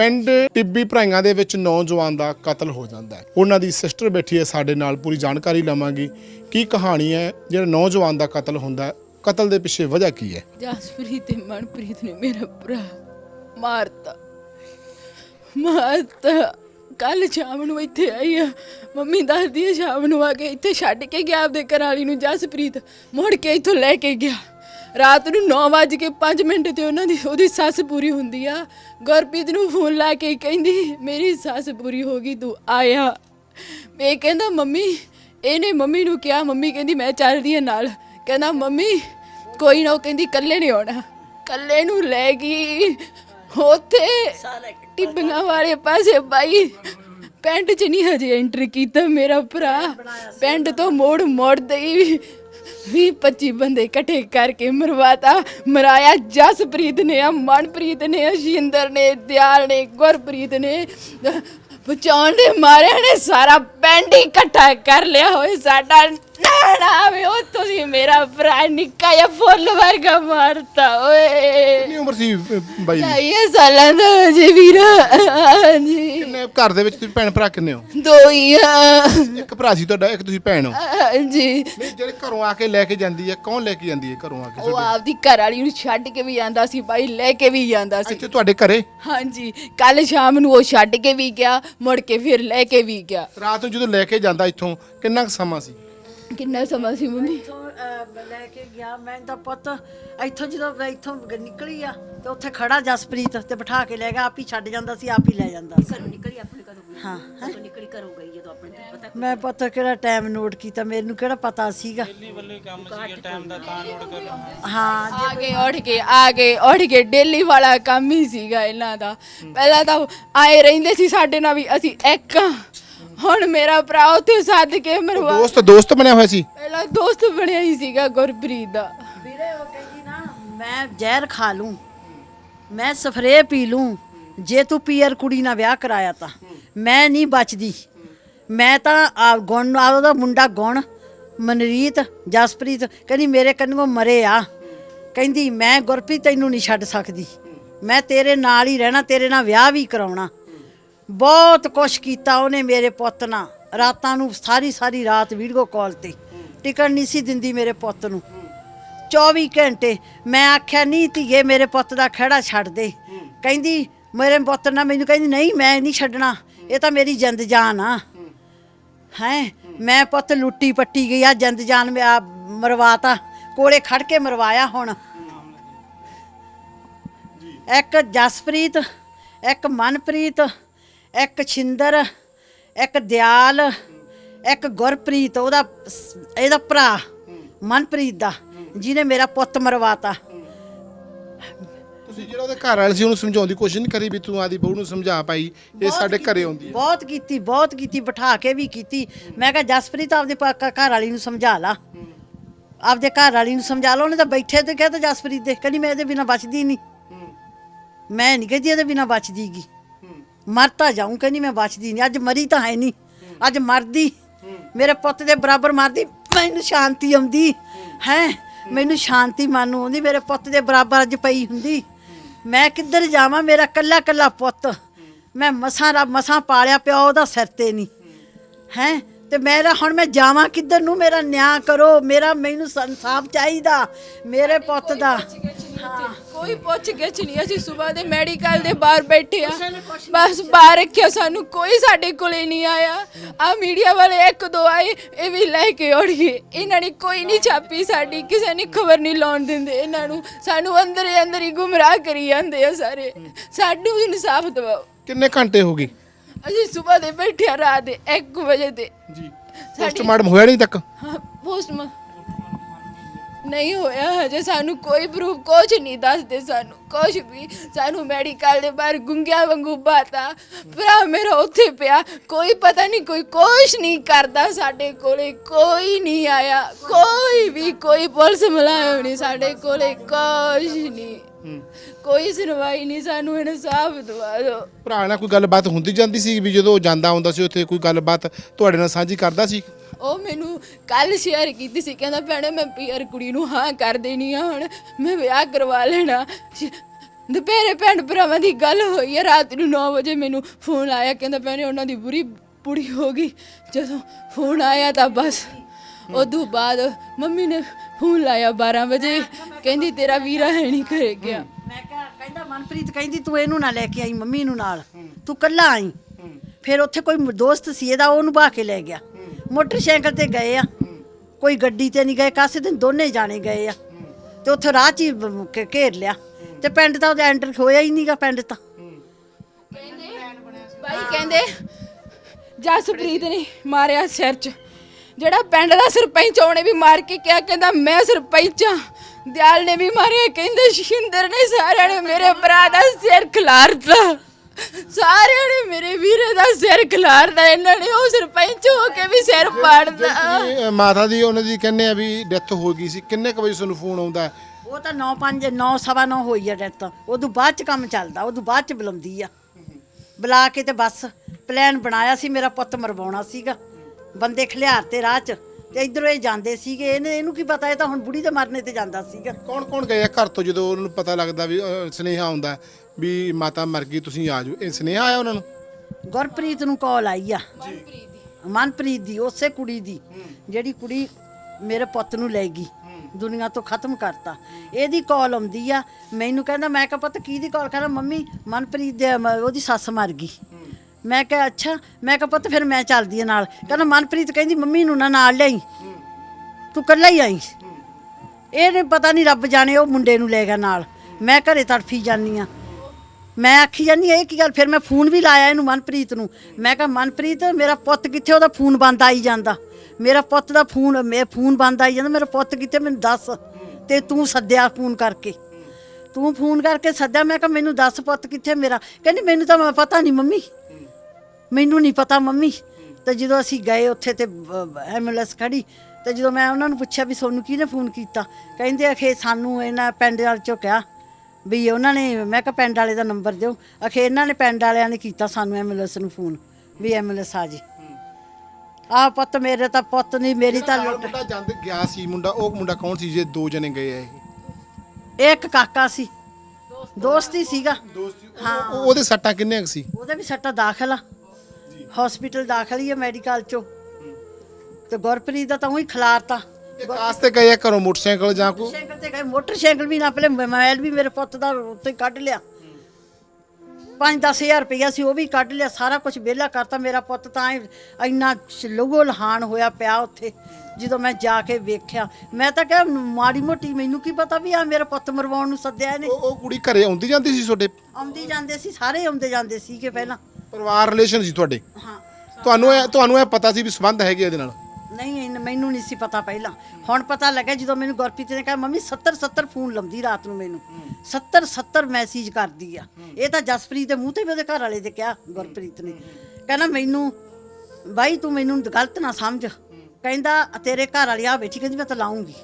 ਪਿੰਡ ਟਿੱਬੀ ਭਰਾਈਆਂ ਦੇ ਵਿੱਚ ਨੌਜਵਾਨ ਦਾ ਕਤਲ ਹੋ ਜਾਂਦਾ ਹੈ। ਉਹਨਾਂ ਦੀ ਸਿਸਟਰ ਬੈਠੀ ਹੈ ਸਾਡੇ ਨਾਲ, ਪੂਰੀ ਜਾਣਕਾਰੀ ਲਵਾਂਗੀ। ਕੀ ਕਹਾਣੀ ਹੈ? ਜਿਹੜਾ ਨੌਜਵਾਨ ਦਾ ਕਤਲ ਹੁੰਦਾ ਹੈ, ਕਤਲ ਦੇ ਪਿੱਛੇ ਵਜ੍ਹਾ ਕੀ ਹੈ? ਜਸਪ੍ਰੀਤ ਤੇ ਮਨਪ੍ਰੀਤ ਨੇ ਮੇਰਾ ਭਰਾ ਮਾਰਤਾ। ਮਾਰਤਾ। ਕੱਲ ਸ਼ਾਮ ਨੂੰ ਇੱਥੇ ਆਈ ਆ। ਮੰਮੀ ਦੱਸਦੀ ਹੈ ਸ਼ਾਮ ਨੂੰ ਆ ਕੇ ਇੱਥੇ ਛੱਡ ਕੇ ਗਿਆ ਆਪਦੇ ਘਰ ਵਾਲੀ ਨੂੰ ਜਸਪ੍ਰੀਤ। ਮੁੜ ਕੇ ਇੱਥੋਂ ਲੈ ਕੇ ਗਿਆ। ਰਾਤ ਨੂੰ 9:05 ਮਿੰਟ ਤੇ ਉਹਨਾਂ ਦੀ, ਉਹਦੀ ਸੱਸ ਪੂਰੀ ਹੁੰਦੀ ਆ। ਗੁਰਪ੍ਰੀਤ ਨੂੰ ਫੋਨ ਲਾ ਕੇ ਕਹਿੰਦੀ, ਮੇਰੀ ਸੱਸ ਪੂਰੀ ਹੋ ਗਈ, ਤੂੰ ਆਇਆ। ਮੈਂ ਕਹਿੰਦਾ, ਮੰਮੀ, ਇਹਨੇ ਮੰਮੀ ਨੂੰ ਕਿਹਾ, ਮੰਮੀ ਕਹਿੰਦੀ, ਮੈਂ ਚੱਲਦੀ ਆ ਨਾਲ। ਕਹਿੰਦਾ, ਮੰਮੀ, ਕੋਈ ਨਾ, ਉਹ ਕਹਿੰਦੀ, ਇਕੱਲੇ ਨਹੀਂ ਆਉਣਾ। ਇਕੱਲੇ ਨੂੰ ਲੈ ਗਈ। ਉੱਥੇ ਟਿੱਬੀਆਂ ਵਾਲੇ ਪਾਸੇ ਬਾਈ। ਪਿੰਡ 'ਚ ਨਹੀਂ ਹਜੇ ਐਂਟਰੀ ਕੀਤਾ ਮੇਰਾ ਭਰਾ। ਪਿੰਡ ਤੋਂ ਮੋੜ ਮੋੜ ਦਈ। 20 25 ਬੰਦੇ ਇਕੱਠੇ ਕਰਕੇ ਮਰਵਾਤਾ। ਮਰਾਇਆ ਜਸਪ੍ਰੀਤ ਨੇ, ਆ ਮਨਪ੍ਰੀਤ ਨੇ ਅਸ਼ਿੰਦਰ ਨੇ, ਦਿਆਲ ਨੇ, ਗੁਰਪ੍ਰੀਤ ਨੇ। ਬਚਾਉਣ ਦੇ ਮਾਰਿਆ ਨੇ ਸਾਰਾ ਪਿੰਡ ਇਕੱਠਾ ਕਰ ਲਿਆ ਹੋਏ। ਸਾਡਾ ਨਾਣਾ ਵੇ ਉਹ ਤੁਸੀਂ ਮੇਰਾ ਭਰਾ ਨਿੱਕਾ ਜਿਹਾ ਫੁੱਲ ਵਰਗਾ ਮਾਰਤਾ ਓਏ ਕਿੰਨੀ ਉਮਰ ਸੀ ਅਹ, ਬਾਈ ਦੀ ਇਹ ਸਾਲਾਂ ਦਾ ਜੀ ਵੀਰਾ ਹਾਂਜੀ ਕਿੰਨੇ ਘਰ ਦੇ ਵਿੱਚ ਤੁਸੀਂ ਭੈਣ ਭਰਾ ਕਿੰਨੇ ਹੋ ਦੋ ਹੀ ਆ ਇੱਕ ਭਰਾ ਸੀ ਤੁਹਾਡਾ ਇੱਕ ਤੁਸੀਂ ਭੈਣ ਹੋ ਹਾਂਜੀ ਨਹੀਂ ਜਿਹੜੇ ਘਰੋਂ ਆ ਕੇ ਲੈ ਕੇ ਜਾਂਦੀ ਹੈ ਕੌਣ ਲੈ ਕੇ ਜਾਂਦੀ ਹੈ ਘਰੋਂ ਆ ਕੇ ਉਹ ਤੁਹਾਡੇ? ਆਪਦੀ ਘਰ ਵਾਲੀ ਨੂੰ ਛੱਡ ਕੇ ਵੀ ਜਾਂਦਾ ਸੀ ਬਾਈ ਲੈ ਕੇ ਵੀ ਜਾਂਦਾ ਸੀ ਇੱਥੇ ਤੁਹਾਡੇ ਘਰੇ ਹਾਂਜੀ ਕੱਲ ਸ਼ਾਮ ਨੂੰ ਉਹ ਛੱਡ ਕੇ ਵੀ ਗਿਆ ਮੁੜ ਕੇ ਫਿਰ ਲੈ ਕੇ ਵੀ ਗਿਆ ਰਾਤ ਨੂੰ ਜਦੋਂ ਲੈ ਕੇ ਜਾਂਦਾ ਇੱਥੋਂ ਕਿੰਨਾ ਕੁ ਸਮਾਂ ਸੀ ਕਿੰਨਾ ਸਮਾਂ ਸੀ ਮੰਮੀ? ਇੱਥੋਂ ਅਹ, ਲੈ ਕੇ ਗਿਆ ਮੈਂ ਤਾਂ ਪੁੱਤ ਇੱਥੋਂ ਜਦੋਂ ਮੈਂ ਇੱਥੋਂ ਗ- ਨਿਕਲੀ ਆ ਤੇ ਉੱਥੇ ਖੜਾ ਜਸਪ੍ਰੀਤ ਤੇ ਬਿਠਾ ਕੇ ਲੈ ਗਿਆ ਆਪ ਹੀ ਛੱਡ ਜਾਂਦਾ ਸੀ ਆਪ ਹੀ ਲੈ ਜਾਂਦਾ ਸੀ। ਘਰੋਂ ਨਿਕਲੀ ਆਪਣੇ ਘਰੋਂ ਗਈ? ਹਾਂ ਨਿਕਲੀ ਘਰੋਂ ਗਈ ਜਦੋਂ ਆਪਣੇ ਤੇ ਪਤਾ ਮੈਂ ਪੁੱਤ ਕਿਹੜਾ ਟਾਈਮ ਨੋਟ ਕੀਤਾ ਮੈਨੂੰ ਕਿਹੜਾ ਪਤਾ ਸੀਗਾ? ਹਾਂ ਆ ਗਏ ਉੱਠ ਕੇ ਆ ਗਏ ਉੱਠ ਕੇ ਡੇਲੀ ਵਾਲਾ ਕੰਮ ਹੀ ਸੀਗਾ ਇਹਨਾਂ ਦਾ। ਪਹਿਲਾਂ ਤਾਂ ਆਏ ਰਹਿੰਦੇ ਸੀ ਸਾਡੇ ਨਾਲ ਵੀ ਅਸੀਂ ਇੱਕ। ਹੁਣ ਮੇਰਾ ਭਰਾ ਉੱਥੇ ਸੱਦ ਕੇ ਮਰਵਾ ਦੋਸਤ ਦੋਸਤ ਬਣਿਆ ਹੋਇਆ ਸੀ? ਪਹਿਲਾਂ ਦੋਸਤ ਬਣਿਆ ਹੀ ਸੀਗਾ ਗੁਰਪ੍ਰੀਤ ਦਾ। ਵੀਰੇ ਉਹ ਕਹਿੰਦੀ ਨਾ ਮੈਂ ਜ਼ਹਿਰ ਖਾ ਲੂੰ ਮੈਂ ਸਫਰੇ ਪੀ ਲੂੰ ਜੇ ਤੂੰ ਪੀਅਰ ਕੁੜੀ ਨਾਲ ਵਿਆਹ ਕਰਾਇਆ ਤਾਂ। ਮੈਂ ਨਹੀਂ ਬਚਦੀ। ਮੈਂ ਤਾਂ ਆ ਗੁਣ ਆ ਉਹਦਾ ਮੁੰਡਾ ਗੁਣ ਮਨਰੀਤ ਜਸਪ੍ਰੀਤ ਕਹਿੰਦੀ ਮੇਰੇ ਕੰਨੋਂ ਮਰੇ ਆ। ਕਹਿੰਦੀ ਮੈਂ ਗੁਰਪ੍ਰੀਤ ਤੈਨੂੰ ਨਹੀਂ ਛੱਡ ਸਕਦੀ। ਮੈਂ ਤੇਰੇ ਨਾਲ ਹੀ ਰਹਿਣਾ ਤੇਰੇ ਨਾਲ ਵਿਆਹ ਵੀ ਕਰਾਉਣਾ। ਬਹੁਤ ਕੁਛ ਕੀਤਾ ਉਹਨੇ ਮੇਰੇ ਪੁੱਤ ਨਾਲ। ਰਾਤਾਂ ਨੂੰ ਸਾਰੀ ਸਾਰੀ ਰਾਤ ਵੀਡੀਓ ਕਾਲ ਤੇ। ਟਿਕਣ ਨਹੀਂ ਸੀ ਦਿੰਦੀ ਮੇਰੇ ਪੁੱਤ ਨੂੰ। 24 ਘੰਟੇ ਮੈਂ ਆਖਿਆ ਨਹੀਂ ਧੀਏ, ਮੇਰੇ ਪੁੱਤ ਦਾ ਖੜਾ ਛੱਡ ਦੇ। ਕਹਿੰਦੀ, ਮੇਰੇ ਪੁੱਤ ਨਾਲ ਮੈਨੂੰ ਕਹਿੰਦੀ, ਨਹੀਂ, ਮੈਂ ਨਹੀਂ ਛੱਡਣਾ। ਇਹ ਤਾਂ ਮੇਰੀ ਜਿੰਦ ਜਾਨ ਆ। ਹੈ? ਮੈਂ ਪੁੱਤ ਲੁੱਟੀ ਪੱਟੀ ਗਈ ਆ ਜਿੰਦ ਜਾਨ ਮੈਂ ਆ ਮਰਵਾਤਾ। ਕੋਲੇ ਖੜ ਕੇ ਮਰਵਾਇਆ ਹੁਣ। ਇੱਕ ਜਸਪ੍ਰੀਤ, ਇੱਕ ਮਨਪ੍ਰੀਤ ਇੱਕ ਛਿੰਦਰ ਇੱਕ ਦਿਆਲ ਇੱਕ ਗੁਰਪ੍ਰੀਤ ਉਹਦਾ ਸ- ਇਹਦਾ ਭਰਾ ਮਨਪ੍ਰੀਤ ਦਾ ਜਿਹਨੇ ਮੇਰਾ ਪੁੱਤ ਮਰਵਾਤਾ। ਤੁਸੀਂ ਜਿਹੜਾ ਉਹਦੇ ਘਰ ਵਾਲੇ ਸੀ ਉਹਨੂੰ ਸਮਝਾਉਣ ਦੀ ਕੋਸ਼ਿਸ਼ ਨਹੀਂ ਕਰੀ ਵੀ ਤੂੰ ਆਦੀ ਬਹੂ ਨੂੰ ਸਮਝਾ ਪਾਈ ਇਹ ਸਾਡੇ ਘਰੇ ਆਉਂਦੀ ਹੈ। ਬਹੁਤ ਕੀਤੀ ਬਹੁਤ ਕੀਤੀ ਬਿਠਾ ਕੇ ਵੀ ਕੀਤੀ। ਮੈਂ ਕਿਹਾ ਜਸਪ੍ਰੀਤ ਆਪਦੇ ਪ- ਘਰ ਵਾਲੀ ਨੂੰ ਸਮਝਾ ਲਾ। ਆਪਦੇ ਘਰ ਵਾਲੀ ਨੂੰ ਸਮਝਾ ਲਾ ਉਹਨੇ ਤਾਂ ਬੈਠੇ ਤੇ ਕਹਿੰਦਾ ਜਸਪ੍ਰੀਤ ਦੇ ਕਹਿੰਦੀ ਮੈਂ ਇਹਦੇ ਬਿਨਾ ਬਚਦੀ ਨਹੀਂ। ਮੈਂ ਨਹੀਂ ਕਹਿੰਦੀ ਇਹਦੇ ਬਿਨਾ ਬਚਦੀਗੀ। ਮਰ ਤਾਂ ਜਾਊਂ, ਕਹਿੰਦੀ ਮੈਂ ਬਚਦੀ ਨਹੀਂ, ਅੱਜ ਮਰੀ ਤਾਂ ਹੈ ਨਹੀਂ, ਅੱਜ ਮਰਦੀ। ਮੇਰੇ ਪੁੱਤ ਦੇ ਬਰਾਬਰ ਮਰਦੀ, ਮੈਨੂੰ ਸ਼ਾਂਤੀ ਆਉਂਦੀ, ਹੈ, ਮੈਨੂੰ ਸ਼ਾਂਤੀ ਮਨ ਆਉਂਦੀ, ਮੇਰੇ ਪੁੱਤ ਦੇ ਬਰਾਬਰ ਅੱਜ ਪਈ ਹੁੰਦੀ। ਮੈਂ ਕਿੱਧਰ ਜਾਵਾਂ, ਮੇਰਾ ਕੱਲਾ ਕੱਲਾ ਪੁੱਤ, ਮੈਂ ਮਸਾਂ ਰੱਬ ਮਸਾਂ ਪਾਲਿਆ ਪਿਆ, ਉਹਦਾ ਸਿਰ ਤੇ ਨਹੀਂ। ਹੈ, ਤੇ ਮੇਰਾ ਹੁਣ ਮੈਂ ਜਾਵਾਂ ਕਿੱਧਰ ਨੂੰ, ਮੇਰਾ ਨਿਆਂ ਕਰੋ, ਮੇਰਾ ਮੈਨੂੰ ਸੰਸਾਬ ਚਾਹੀਦਾ, ਮੇਰੇ ਪੁੱਤ ਦਾ। ਕੋਈ ਪੁੱਛ ਗਿੱਛ ਨਹੀਂ ਅਸੀਂ ਸਵੇਰ ਦੇ ਮੈਡੀਕਲ ਦੇ ਬਾਹਰ ਬੈਠੇ ਆ ਬਸ ਬਾਹਰ ਰੱਖਿਆ ਸਾਨੂੰ ਕੋਈ ਸਾਡੇ ਕੋਲੇ ਨਹੀਂ ਆਇਆ। ਆ ਮੀਡੀਆ ਵਾਲੇ ਇੱਕ ਦੋ ਆਏ ਇਹ ਵੀ ਲੈ ਕੇ ਉੜ ਗਏ ਇਹਨਾਂ ਨੇ ਕੋਈ ਨਹੀਂ ਛਾਪੀ ਸਾਡੀ ਕਿਸੇ ਨੇ ਖਬਰ ਨਹੀਂ ਲਾਉਣ ਦਿੰਦੇ ਇਹਨਾਂ ਨੂੰ। ਸਾਨੂੰ ਅੰਦਰ ਹੀ ਅੰਦਰ ਹੀ ਗੁੰਮਰਾਹ ਕਰੀ ਜਾਂਦੇ ਆ ਸਾਰੇ। ਸਾਨੂੰ ਵੀ ਇਨਸਾਫ ਦਿਵਾਓ। ਕਿੰਨੇ ਘੰਟੇ ਹੋ ਗਏ? ਅਸੀਂ ਸਵੇਰ ਦੇ ਬੈਠੇ ਆ ਰਾਤ ਦੇ 1 ਵਜੇ ਤੇ ਜੀ। ਪੋਸਟਮਾਰਟਮ ਹੋਇਆ ਨਹੀਂ ਤੱਕ? ਹਾਂ ਪੋਸਟ ਨਹੀਂ ਹੋਇਆ ਹਜੇ ਸਾਨੂੰ ਕੋਈ ਪ੍ਰੂਫ ਕੁਝ ਨਹੀਂ ਦੱਸਦੇ ਸਾਨੂੰ ਕੁਝ ਵੀ। ਸਾਨੂੰ ਮੈਡੀਕਲ ਦੇ ਬਾਹਰ ਗੁੰਗਿਆ ਵਾਂਗੂ ਬਾਤਾ। ਭਰਾ ਮੇਰਾ ਉੱਥੇ ਪਿਆ ਕੋਈ ਪਤਾ ਨਹੀਂ ਕੋਈ ਕੁਛ ਨਹੀਂ ਕਰਦਾ ਸਾਡੇ ਕੋਲੇ ਕੋਈ ਨਹੀਂ ਆਇਆ। ਕੋਈ ਵੀ ਕੋਈ ਪੁਲਿਸ ਮੁਲਾਜ਼ਮ ਨਹੀਂ ਸਾਡੇ ਕੋਲੇ ਕੁਛ ਨਹੀਂ। ਕੋਈ ਸੁਣਵਾਈ ਨਹੀਂ ਸਾਨੂੰ ਇਨਸਾਫ ਦਵਾ ਦਿਓ। ਭਰਾ ਨਾਲ ਕੋਈ ਗੱਲਬਾਤ ਹੁੰਦੀ ਜਾਂਦੀ ਸੀ ਵੀ ਜਦੋਂ ਜਾਂਦਾ ਹੁੰਦਾ ਸੀ ਉੱਥੇ ਕੋਈ ਗੱਲਬਾਤ ਤੁਹਾਡੇ ਨਾਲ ਸਾਂਝੀ ਕਰਦਾ ਸੀ? ਉਹ ਮੈਨੂੰ ਕੱਲ ਸ਼ੇਅਰ ਕੀਤੀ ਸੀ ਕਹਿੰਦਾ ਭੈਣੇ ਮੈਂ ਪੀਅਰ ਕੁੜੀ ਨੂੰ ਹਾਂ ਕਰ ਦੇਣੀ ਆ ਹੁਣ ਮੈਂ ਵਿਆਹ ਕਰਵਾ ਲੈਣਾ। ਸ਼- ਦੁਪਹਿਰੇ ਭੈਣ ਭਰਾਵਾਂ ਦੀ ਗੱਲ ਹੋਈ ਹੈ ਰਾਤ ਨੂੰ 9 ਵਜੇ ਮੈਨੂੰ ਫੋਨ ਆਇਆ ਕਹਿੰਦਾ ਭੈਣੇ ਉਹਨਾਂ ਦੀ ਬੁਰੀ ਪੂੜੀ ਹੋ ਗਈ ਜਦੋਂ ਫੋਨ ਆਇਆ ਤਾਂ ਬਸ। ਉਦੋਂ ਬਾਅਦ ਮੰਮੀ ਨੇ ਫੋਨ ਲਾਇਆ 12 ਵਜੇ ਕਹਿੰਦੀ ਤੇਰਾ ਵੀਰਾ ਹੈ ਨਹੀਂ ਘਰੇ ਗਿਆ। ਮੈਂ ਕਿਹਾ ਕਹਿੰਦਾ ਮਨਪ੍ਰੀਤ ਕਹਿੰਦੀ ਤੂੰ ਇਹਨੂੰ ਨਾ ਲੈ ਕੇ ਆਈ ਮੰਮੀ ਨੂੰ ਨਾਲ ਤੂੰ ਕੱਲਾ ਆਈ। ਫਿਰ ਉੱਥੇ ਕੋਈ ਦੋਸਤ ਸੀ ਇਹਦਾ ਉਹਨੂੰ ਬਾ ਕੇ ਲੈ ਗਿਆ। ਮੋਟਰਸਾਈਕਲ ਤੇ ਗਏ ਆ। ਕੋਈ ਗੱਡੀ ਤੇ ਨਹੀਂ ਗਏ, ਕਾਸੇ ਦਿਨ ਦੋਨੇ ਜਾਣੇ ਗਏ ਆ। ਤੇ ਉੱਥੇ ਰਾਹ 'ਚ ਹੀ ਬ- ਘੇ- ਘੇਰ ਲਿਆ। ਤੇ ਪਿੰਡ ਤਾਂ ਉਹਦਾ ਐਂਟਰ ਹੋਇਆ ਹੀ ਨਹੀਂਗਾ ਪਿੰਡ ਤਾਂ। ਬਾਈ ਕਹਿੰਦੇ, ਜਸਪ੍ਰੀਤ ਨੇ ਮਾਰਿਆ ਸਿਰ 'ਚ। ਜਿਹੜਾ ਪਿੰਡ ਦਾ ਸਰਪੰਚ ਉਹਨੇ ਵੀ ਮਾਰ ਕੇ ਕਿਹਾ, ਕਹਿੰਦਾ ਮੈਂ ਸਰਪੰਚ ਆ ਦਿਆਲ ਨੇ ਵੀ ਮਾਰਿਆ, ਕਹਿੰਦੇ ਸ਼ਿੰਦਰ ਨੇ ਸਾਰਿਆਂ ਨੇ ਮੇਰੇ ਭਰਾ ਦਾ ਸਿਰ ਖਿਲਾਰਤਾ। ਸਾਰਿਆਂ ਨੇ ਮੇਰੇ ਵੀਰੇ ਦਾ ਸਿਰ ਖਿਲਾਰਤਾ ਇਹਨਾਂ ਨੇ ਉਹ ਸਰਪੰਚ ਹੋ ਕੇ ਵੀ ਸਿਰ ਪਾੜਦਾ ਇਹ ਮਾਤਾ ਦੀ ਉਹਨਾਂ ਦੀ ਕਹਿੰਦੇ ਆ ਵੀ ਡੈਥ ਹੋ ਗਈ ਸੀ ਕਿੰਨੇ ਕੁ ਵਜੇ ਤੁਹਾਨੂੰ ਫੋਨ ਆਉਂਦਾ? ਹੈ? ਉਹ ਤਾਂ 9 5 9 ਸਵਾ 9 ਹੋਈ ਆ ਡੈਥ। ਉਦੋਂ ਬਾਅਦ ਚ ਕੰਮ ਚੱਲਦਾ ਉਦੋਂ ਬਾਅਦ ਚ ਬੁਲਾਉਂਦੀ ਆ। ਬੁਲਾ ਕੇ ਤੇ ਬਸ ਪਲਾਨ ਬਣਾਇਆ ਸੀ ਮੇਰਾ ਪੁੱਤ ਮਰਵਾਉਣਾ ਸੀਗਾ। ਬੰਦੇ ਖਲਿਆਰ ਤੇ ਰਾਹ ਚ। ਤੇ ਇਧਰੋਂ ਇਹ ਜਾਂਦੇ ਸੀਗੇ ਇਹਨੇ ਇਹਨੂੰ ਕੀ ਪਤਾ ਇਹ ਤਾਂ ਹੁਣ ਬੁੜੀ ਦੇ ਮਰਨੇ ਤੇ ਜਾਂਦਾ ਸੀਗਾ। ਕੌਣ ਕੌਣ ਗਏ ਆ ਘਰ ਤੋਂ ਜਦੋਂ ਉਹਨਾਂ ਨੂੰ ਪਤਾ ਲੱਗਦਾ ਵੀ ਅਹ, ਸੁਨੇਹਾ ਆਉਂਦਾ ਵੀ ਮਾਤਾ ਮਰ ਗਈ ਤੁਸੀਂ ਆ ਜਾਓ। ਇਹ ਸੁਨੇਹਾ ਆਇਆ ਉਹਨਾਂ ਨੂੰ? ਗੁਰਪ੍ਰੀਤ ਨੂੰ ਕਾਲ ਆਈ ਆ। ਮਨਪ੍ਰੀਤ ਦੀ। ਉਸੇ ਕੁੜੀ ਦੀ ਜਿਹੜੀ ਕੁੜੀ ਮੇਰੇ ਪੁੱਤ ਨੂੰ ਲੈ ਗਈ ਦੁਨੀਆ ਤੋਂ ਖਤਮ ਕਰਤਾ। ਇਹਦੀ ਕਾਲ ਆਉਂਦੀ ਆ ਮੈਨੂੰ ਕਹਿੰਦਾ ਮੈਂ ਕਿਹਾ ਪੁੱਤ ਕੀ ਦੀ ਕਾਲ? ਕਹਿੰਦਾ ਮੰਮੀ ਮਨਪ੍ਰੀਤ ਦੇ ਮ- ਉਹਦੀ ਸੱਸ ਮਰ ਗਈ। ਮੈਂ ਕਿਹਾ, ਅੱਛਾ। ਮੈਂ ਕਿਹਾ, ਪੁੱਤ, ਫਿਰ ਮੈਂ ਚੱਲਦੀ ਆ ਨਾਲ। ਕਹਿੰਦਾ, ਮਨਪ੍ਰੀਤ ਕਹਿੰਦੀ, ਮੰਮੀ ਨੂੰ ਨਾ ਨਾਲ ਲਿਆਈ। ਤੂੰ ਇਕੱਲਾ ਹੀ ਆਈ। ਇਹਨੇ ਪਤਾ ਨਹੀਂ ਰੱਬ ਜਾਣੇ ਉਹ ਮੁੰਡੇ ਨੂੰ ਲੈ ਗਿਆ ਨਾਲ। ਮੈਂ ਘਰੇ ਤੜਫੀ ਜਾਨੀ ਆ ਮੈਂ ਆਖੀ ਜਾਨੀ ਇਹ ਕੀ ਗੱਲ? ਫਿਰ ਮੈਂ ਫੋਨ ਵੀ ਲਾਇਆ ਇਹਨੂੰ ਮਨਪ੍ਰੀਤ ਨੂੰ। ਮੈਂ ਕਿਹਾ, ਮਨਪ੍ਰੀਤ, ਮੇਰਾ ਪੁੱਤ ਕਿੱਥੇ? ਉਹਦਾ ਫੋਨ ਬੰਦ ਆਈ ਜਾਂਦਾ। ਮੇਰਾ ਪੁੱਤ ਦਾ ਫੋਨ ਮੇ ਫੋਨ ਬੰਦ ਆਈ ਜਾਂਦਾ। ਮੇਰਾ ਪੁੱਤ ਕਿੱਥੇ? ਮੈਨੂੰ ਦੱਸ ਤੇ ਤੂੰ ਸੱਦਿਆ ਫੋਨ ਕਰਕੇ। ਤੂੰ ਫੋਨ ਕਰਕੇ ਸੱਦਿਆ। ਮੈਂ ਕਿਹਾ, ਮੈਨੂੰ ਦੱਸ ਪੁੱਤ ਕਿੱਥੇ ਮੇਰਾ? ਕਹਿੰਦੀ, ਮੈਨੂੰ ਤਾਂ ਪਤਾ ਨਹੀਂ ਮੰਮੀ। ਮੈਨੂੰ ਨਹੀਂ ਪਤਾ ਮੰਮੀ। ਤੇ ਜਦੋਂ ਅਸੀਂ ਗਏ ਉੱਥੇ ਤੇ ਐਂਬੂਲੈਂਸ ਖੜੀ ਤੇ ਜਦੋਂ ਮੈਂ ਉਹਨਾਂ ਨੂੰ ਪੁੱਛਿਆ ਵੀ ਤੁਹਾਨੂੰ ਕਿਹਨੇ ਫੋਨ ਕੀਤਾ ਕਹਿੰਦੇ ਆਖੇ ਸਾਨੂੰ ਇਹਨਾਂ ਪਿੰਡ ਵਾਲ ਚੋਂ ਕਿਹਾ ਵੀ ਉਹਨਾਂ ਨੇ ਮੈਂ ਕਿਹਾ ਪਿੰਡ ਵਾਲੇ ਦਾ ਨੰਬਰ ਦਿਓ ਆਖੇ ਇਹਨਾਂ ਨੇ ਪਿੰਡ ਵਾਲਿਆਂ ਨੇ ਕੀਤਾ ਸਾਨੂੰ ਐਂਬੂਲੈਂਸ ਨੂੰ ਫੋਨ ਵੀ ਐਂਬੂਲੈਂਸ ਆ ਜੀ। ਆ ਪੁੱਤ ਮੇਰੇ ਤਾਂ ਪੁੱਤ ਨਹੀਂ ਮੇਰੀ ਤਾਂ ਲੁੱਟ। ਮੁੰਡਾ ਜਾਂਦੇ ਗਿਆ ਸੀ ਮੁੰਡਾ ਉਹ ਮੁੰਡਾ ਕੌਣ ਸੀ ਜੇ ਦੋ ਜਣੇ ਗਏ ਆ ਇਹ? ਇੱਕ ਕਾਕਾ ਸੀ। ਦੋਸਤ ਹੀ ਸੀਗਾ। ਦੋਸਤ ਉਹ- ਉਹਦੇ ਸੱਟਾਂ ਕਿੰਨੇ ਸੀ? ਉਹਦਾ ਵੀ ਸੱਟਾ ਦਾਖਲ ਆ। ਹਸਪੀਟਲ ਦਾਖਲ ਹੀ ਹੈ ਮੈਡੀਕਲ ਚੋਂ। ਤੇ ਗੁਰਪ੍ਰੀਤ ਦਾ ਤਾਂ ਉਹੀ ਖਿਲਾਰਤਾ। ਤੇ ਗਏ ਆ ਘਰੋਂ ਮੋਟਰਸਾਈਕਲ ਜਾਂ ਕੋਈ? ਮੋਟਰਸਾਈਕਲ ਤੇ ਗਏ ਮੋਟਰਸਾਈਕਲ ਵੀ ਨਾ ਪਹਿਲੇ ਮੋਬਾਈਲ ਵੀ ਮੇਰੇ ਪੁੱਤ ਦਾ ਉੱਤੇ ਕੱਢ ਲਿਆ। 5-10000 ਰੁਪਇਆ ਸੀ ਉਹ ਵੀ ਕੱਢ ਲਿਆ ਸਾਰਾ ਕੁਝ ਵਿਹਲਾ ਕਰਤਾ ਮੇਰਾ ਪੁੱਤ ਤਾਂ ਐਂ ਇੰਨਾ ਲਹੂ ਲਹਾਨ ਹੋਇਆ ਪਿਆ ਉੱਥੇ ਜਦੋਂ ਮੈਂ ਜਾ ਕੇ ਵੇਖਿਆ। ਮੈਂ ਤਾਂ ਕਿਹਾ ਮਾੜੀ ਮੋਟੀ ਮੈਨੂੰ ਕੀ ਪਤਾ ਵੀ ਆ ਮੇਰਾ ਪੁੱਤ ਮਰਵਾਉਣ ਨੂੰ ਸੱਦਿਆ ਇਹਨੇ? ਉਹ ਉਹ ਕੁੜੀ ਘਰੇ ਆਉਂਦੀ ਜਾਂਦੀ ਸੀ ਤੁਹਾਡੇ? ਆਉਂਦੀ ਜਾਂਦੇ ਸੀ ਸਾਰੇ ਆਉਂਦੇ ਜਾਂਦੇ ਸੀਗੇ ਪਹਿਲਾਂ। ਪਰਿਵਾਰ ਰਿਲੇਸ਼ਨ ਸੀ ਤੁਹਾਡੇ? ਹਾਂ। ਤੁਹਾਨੂੰ ਇਹ ਤੁਹਾਨੂੰ ਇਹ ਪਤਾ ਸੀ ਵੀ ਸੰਬੰਧ ਹੈਗੇ ਇਹਦੇ ਨਾਲ? ਨਹੀਂ ਮੈਨੂੰ ਨਹੀਂ ਸੀ ਪਤਾ ਪਹਿਲਾਂ। ਹੁਣ ਪਤਾ ਲੱਗਾ ਜਦੋਂ ਮੈਨੂੰ ਗੁਰਪ੍ਰੀਤ ਨੇ ਕਿਹਾ ਮੰਮੀ 70 70 ਫੋਨ ਲਾਉਂਦੀ ਰਾਤ ਨੂੰ ਮੈਨੂੰ। 70 70 ਮੈਸੇਜ ਕਰਦੀ ਆ। ਇਹ ਤਾਂ ਜਸਪ੍ਰੀਤ ਦੇ ਮੂੰਹ ਤੇ ਵੀ ਉਹਦੇ ਘਰ ਵਾਲੇ ਤੇ ਕਿਹਾ ਗੁਰਪ੍ਰੀਤ ਨੇ। ਕਹਿੰਦਾ ਮੈਨੂੰ ਬਾਈ ਤੂੰ ਮੈਨੂੰ ਗਲਤ ਨਾ ਸਮਝ। ਕਹਿੰਦਾ ਤੇਰੇ ਘਰ ਵਾਲੀ ਆ ਬੈਠੀ ਕਹਿੰਦੀ ਮੈਂ ਤਾਂ ਲਾਉਂਗੀ।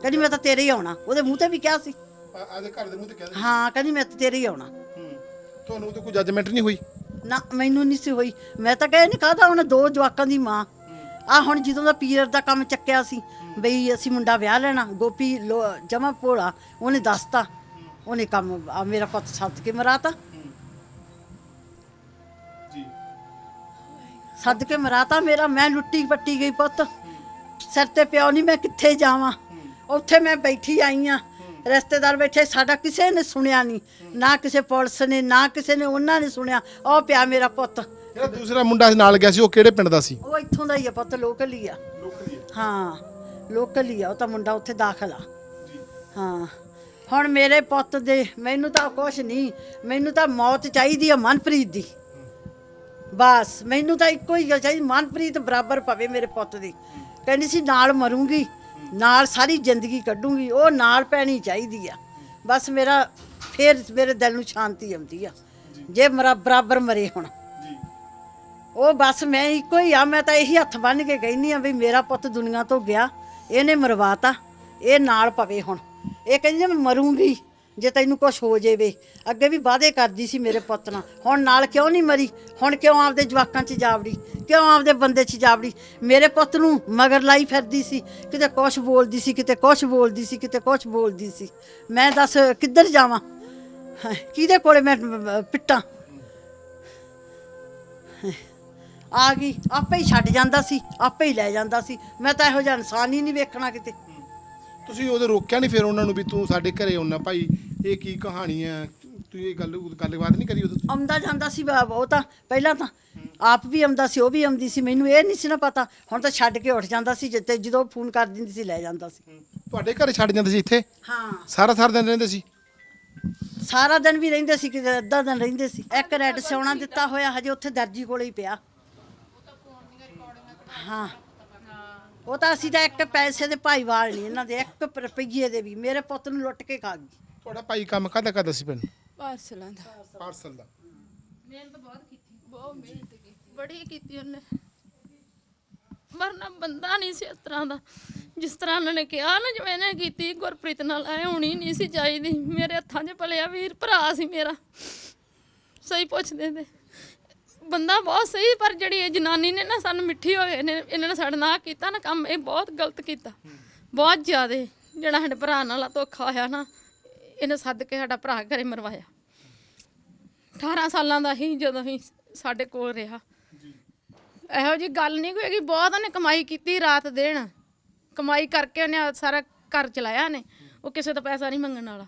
ਕਹਿੰਦੀ ਮੈਂ ਤਾਂ ਤੇਰੇ ਹੀ ਆਉਣਾ। ਉਹਦੇ ਮੂੰਹ ਤੇ ਵੀ ਕਿਹਾ ਸੀ। ਆਦੇ ਘਰ ਦੇ ਮੂੰਹ ਤੇ ਕਹਿੰਦੇ ਹਾਂ ਕਹਿੰਦੀ ਮੈਂ ਤਾਂ ਤੇਰੇ ਹੀ ਆਉਣਾ। ਤੁਹਾਨੂੰ ਤੇ ਕੋਈ ਜੱਜਮੈਂਟ ਨਹੀਂ ਹੋਈ? ਨਾ ਮੈਨੂੰ ਨਹੀਂ ਸੀ ਹੋਈ। ਮੈਂ ਤਾਂ ਕਹੇ ਨਹੀਂ ਕਾਹਦਾ ਹੁਣ ਦੋ ਜਵਾਕਾਂ ਦੀ ਮਾਂ? ਆ ਹੁਣ ਜਦੋਂ ਦਾ ਪੀਰ ਦਾ ਕੰਮ ਚੱਕਿਆ ਸੀ ਬਈ ਅਸੀਂ ਮੁੰਡਾ ਵਿਆਹ ਲੈਣਾ ਗੋਪੀ ਜਮਾ ਭੋਲਾ ਉਹਨੇ ਦੱਸਤਾ। ਉਹਨੇ ਕੰਮ ਆ ਮੇਰਾ ਪੁੱਤ ਸੱਦ ਕੇ ਮਰਾਤਾ। ਜੀ। ਸੱਦ ਕੇ ਮਰਾਤਾ ਮੇਰਾ ਮੈਂ ਲੁੱਟੀ ਪੱਟੀ ਗਈ ਪੁੱਤ। ਸਿਰ ਤੇ ਪਿਓ ਨਹੀਂ ਮੈਂ ਕਿੱਥੇ ਜਾਵਾਂ? ਉੱਥੇ ਮੈਂ ਬੈਠੀ ਆਈ ਆ। ਰਿਸ਼ਤੇਦਾਰ ਬੈਠੇ ਸਾਡਾ ਕਿਸੇ ਨੇ ਸੁਣਿਆ ਨਹੀਂ। ਨਾ ਕਿਸੇ ਪੁਲਿਸ ਨੇ ਨਾ ਕਿਸੇ ਨੇ ਉਹਨਾਂ ਨੇ ਸੁਣਿਆ। ਉਹ ਪਿਆ ਮੇਰਾ ਪੁੱਤ। ਜਿਹੜਾ ਦੂਸਰਾ ਮੁੰਡਾ ਨਾਲ ਗਿਆ ਸੀ ਉਹ ਕਿਹੜੇ ਪਿੰਡ ਦਾ ਸੀ? ਉਹ ਇੱਥੋਂ ਦਾ ਹੀ ਆ ਪੁੱਤ ਲੋਕਲ ਹੀ ਆ। ਹਾਂ ਲੋਕਲ ਹੀ ਆ। ਉਹ ਤਾਂ ਮੁੰਡਾ ਉੱਥੇ ਦਾਖਲ ਆ। ਹਾਂ। ਹੁਣ ਮੇਰੇ ਪੁੱਤ ਦੇ ਮੈਨੂੰ ਤਾਂ ਕੁਛ ਨਹੀਂ। ਮੈਨੂੰ ਤਾਂ ਮੌਤ ਚਾਹੀਦੀ ਆ ਮਨਪ੍ਰੀਤ ਦੀ। ਬਸ ਮੈਨੂੰ ਤਾਂ ਇੱਕੋ ਹੀ ਗੱਲ ਚਾਹੀਦੀ ਮਨਪ੍ਰੀਤ ਬਰਾਬਰ ਪਵੇ ਮੇਰੇ ਪੁੱਤ ਦੀ। ਕਹਿੰਦੀ ਸੀ ਨਾਲ ਮਰੂੰਗੀ। ਨਾਲ ਸਾਰੀ ਜ਼ਿੰਦਗੀ ਕੱਢੂੰਗੀ ਉਹ ਨਾਲ ਪੈਣੀ ਚਾਹੀਦੀ ਆ। ਬਸ ਮੇਰਾ ਫੇਰ ਮੇਰੇ ਦਿਲ ਨੂੰ ਸ਼ਾਂਤੀ ਆਉਂਦੀ ਆ। ਜੇ ਮਰਾ ਬਰਾਬਰ ਮਰੇ ਹੁਣ। ਉਹ ਬਸ ਮੈਂ ਇੱਕੋ ਹੀ ਆ ਮੈਂ ਤਾਂ ਇਹੀ ਹੱਥ ਬੰਨ ਕੇ ਕਹਿੰਨੀ ਆ ਵੀ ਮੇਰਾ ਪੁੱਤ ਦੁਨੀਆ ਤੋਂ ਗਿਆ ਇਹਨੇ ਮਰਵਾਤਾ ਇਹ ਨਾਲ ਪਵੇ ਹੁਣ। ਇਹ ਕਹਿੰਦੀ ਮੈਂ ਮਰੂੰਗੀ। ਜੇ ਤੈਨੂੰ ਕੁਝ ਹੋ ਜਾਵੇ। ਅੱਗੇ ਵੀ ਵਾਅਦੇ ਕਰਦੀ ਸੀ ਮੇਰੇ ਪੁੱਤ ਨਾਲ। ਹੁਣ ਨਾਲ ਕਿਉਂ ਨਹੀਂ ਮਰੀ? ਹੁਣ ਕਿਉਂ ਆਪਦੇ ਜਵਾਕਾਂ 'ਚ ਜਾਵੜੀ? ਕਿਉਂ ਆਪਦੇ ਬੰਦੇ 'ਚ ਜਾਵੜੀ? ਮੇਰੇ ਪੁੱਤ ਨੂੰ ਮਗਰ ਲਾਈ ਫਿਰਦੀ ਸੀ। ਕਿਤੇ ਕੁਝ ਬੋਲਦੀ ਸੀ, ਕਿਤੇ ਕੁਝ ਬੋਲਦੀ ਸੀ, ਕਿਤੇ ਕੁਝ ਬੋਲਦੀ ਸੀ। ਮੈਂ ਦੱਸ ਕਿੱਧਰ ਜਾਵਾਂ? ਕਿਹਦੇ ਕੋਲੇ ਮੈਂ ਪਿੱਟਾਂ? ਆ ਗਈ। ਆਪੇ ਹੀ ਛੱਡ ਜਾਂਦਾ ਸੀ, ਆਪੇ ਹੀ ਲੈ ਜਾਂਦਾ ਸੀ। ਮੈਂ ਤਾਂ ਇਹੋ ਜਿਹਾ ਇਨਸਾਨ ਹੀ ਨਹੀਂ ਵੇਖਣਾ ਕਿਤੇ। ਤੁਸੀਂ ਉਹਦੇ ਰੋਕਿਆ ਨਹੀਂ ਫਿਰ ਉਹਨਾਂ ਨੂੰ ਵੀ ਤੂੰ ਸਾਡੇ ਘਰੇ ਆਉਣਾ ਭਾਈ ਇਹ ਕੀ ਕਹਾਣੀ ਹੈ ਤੂੰ ਇਹ ਗੱਲ ਗੱਲਬਾਤ ਨਹੀਂ ਕਰੀ ਉਦੋਂ? ਆਉਂਦਾ ਜਾਂਦਾ ਸੀ ਵਾ- ਉਹ ਤਾਂ ਪਹਿਲਾਂ ਤਾਂ ਆਪ ਵੀ ਆਉਂਦਾ ਸੀ ਉਹ ਵੀ ਆਉਂਦੀ ਸੀ ਮੈਨੂੰ ਇਹ ਨਹੀਂ ਸੀ ਨਾ ਪਤਾ। ਹੁਣ ਤਾਂ ਛੱਡ ਕੇ ਉੱਠ ਜਾਂਦਾ ਸੀ ਜਿੱਤੇ ਜਦੋਂ ਫੋਨ ਕਰ ਦਿੰਦੀ ਸੀ ਲੈ ਜਾਂਦਾ ਸੀ। ਤੁਹਾਡੇ ਘਰੇ ਛੱਡ ਜਾਂਦੇ ਸੀ ਇੱਥੇ? ਹਾਂ। ਸਾਰਾ ਸਾਰਾ ਦਿਨ ਰਹਿੰਦੇ ਸੀ? ਸਾਰਾ ਦਿਨ ਵੀ ਰਹਿੰਦੇ ਸੀ ਕਿਤੇ ਅੱਧਾ ਦਿਨ ਰਹਿੰਦੇ ਸੀ। ਇੱਕ ਰੈਡ ਸੋਨਾ ਦਿੱਤਾ ਹੋਇਆ ਹਜੇ ਉੱਥੇ ਦਰਜੀ ਕੋਲੇ ਹੀ ਪਿਆ। ਹਾਂ। ਉਹ ਤਾਂ ਅਸੀਂ ਤਾਂ ਇੱਕ ਪੈਸੇ ਦੇ ਭਾਈਵਾਲ ਨਹੀਂ ਇਹਨਾਂ ਦੇ ਇੱਕ ਰੁਪਈਏ ਦੇ ਵੀ। ਮੇਰੇ ਪੁੱਤ ਨੂੰ ਲੁੱਟ ਕੇ ਖਾ ਗਈ। ਤੁਹਾਡਾ ਭਾਈ ਕੰਮ ਕਾਹਦਾ ਕਰਦਾ ਸੀ ਭੈਣ? ਪਾਰਸਲਾਂ ਦਾ। ਪਾਰਸਲ ਦਾ। ਮਿਹਨਤ ਬਹੁਤ ਕੀਤੀ। ਬਹੁਤ ਮਿਹਨਤ ਕੀਤੀ। ਬੜੀ ਕੀਤੀ ਉਹਨੇ। ਮਰਨਾ ਬੰਦਾ ਨਹੀਂ ਸੀ ਇਸ ਤਰ੍ਹਾਂ ਦਾ। ਜਿਸ ਤਰ੍ਹਾਂ ਉਹਨਾਂ ਨੇ ਕਿਹਾ ਨਾ ਜਿਵੇਂ ਇਹਨੇ ਕੀਤੀ ਗੁਰਪ੍ਰੀਤ ਨਾਲ ਐ ਹੋਣੀ ਨਹੀਂ ਸੀ ਚਾਹੀਦੀ। ਮੇਰੇ ਹੱਥਾਂ 'ਚ ਪਲਿਆ ਵੀਰ ਭਰਾ ਸੀ ਮੇਰਾ। ਸਹੀ ਪੁੱਛਦੇ ਤੇ। ਬੰਦਾ ਬਹੁਤ ਸਹੀ, ਪਰ ਜਿਹੜੀ ਇਹ ਜਨਾਨੀ ਨੇ ਨਾ ਸਾਨੂੰ ਮਿੱਠੀ ਹੋਏ, ਇਹਨੇ, ਇਹਨਾਂ ਨੇ ਸਾਡੇ ਨਾਲ ਕੀਤਾ ਨਾ ਕੰਮ, ਇਹ ਬਹੁਤ ਗਲਤ ਕੀਤਾ। ਬਹੁਤ ਜ਼ਿਆਦਾ, ਜਿਹੜਾ ਸਾਡੇ ਭਰਾ ਨਾਲ ਆ ਧੋਖਾ ਹੋਇਆ ਨਾ, ਇਹਨੇ ਸੱਦ ਕੇ ਸਾਡਾ ਭਰਾ ਘਰੇ ਮਰਵਾਇਆ। 18 ਸਾਲਾਂ ਦਾ ਹੀ ਜਦੋਂ ਹੀ ਸਾਡੇ ਕੋਲ ਰਿਹਾ। ਇਹੋ ਜੀ ਗੱਲ ਨਹੀਂ ਕੋਈ ਹੈਗੀ, ਬਹੁਤ ਉਹਨੇ ਕਮਾਈ ਕੀਤੀ ਰਾਤ ਦਿਨ ਕਮਾਈ ਕਰਕੇ ਉਹਨੇ ਆਹ ਸਾਰਾ ਘਰ ਚਲਾਇਆ ਨੇ ਉਹ ਕਿਸੇ ਤੋਂ ਪੈਸਾ ਨਹੀਂ ਮੰਗਣ ਵਾਲਾ।